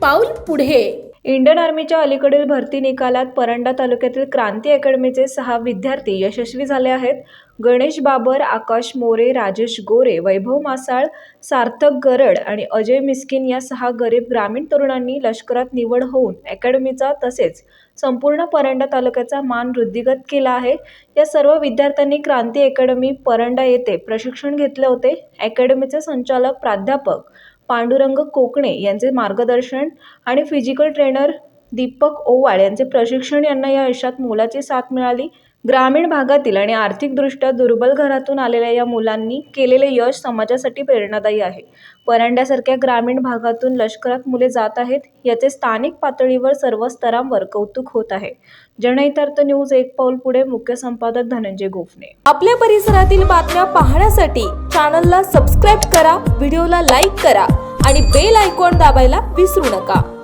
पाऊल पुढे. इंडियन आर्मीच्या अलीकडील भरती निकालात परंडा तालुक्यातील क्रांती अकॅडमीचे सहा विद्यार्थी यशस्वी झाले आहेत. गणेश बाबर आकाश मोरे राजेश गोरे वैभव मासाळ सार्थक गरड आणि अजय मिस्किन या सहा गरीब ग्रामीण तरुणांनी लष्करात निवड होऊन अकॅडमीचा तसेच संपूर्ण परंडा तालुक्याचा मान वृद्धिगत केला आहे. या सर्व विद्यार्थ्यांनी क्रांती अकॅडमी परंडा येथे प्रशिक्षण घेतले होते. अकॅडमीचे संचालक प्राध्यापक पांडुरंग कोकणे यांचे मार्गदर्शन आणि फिजिकल ट्रेनर दीपक ओवाळ यांचे प्रशिक्षण यांना या यशात मोलाची साथ मिळाली. ग्रामीण भागातील आणि आर्थिकदृष्ट्या दुर्बल घरातून आलेल्या या मुलांनी केलेले यश समाजासाठी प्रेरणादायी आहे. परांड्यासारख्या ग्रामीण भागातून लष्करात मुले जात आहेत याचे स्थानिक पातळीवर सर्व स्तरांवर कौतुक होत आहे. जनहितार्थ न्यूज एक पाऊल पुढे मुख्य संपादक धनंजय गोफणे. आपल्या परिसरातील बातम्या पाहण्यासाठी चॅनलला सबस्क्राईब करा व्हिडिओला लाईक करा आणि बेल आयकॉन दाबायला विसरू नका.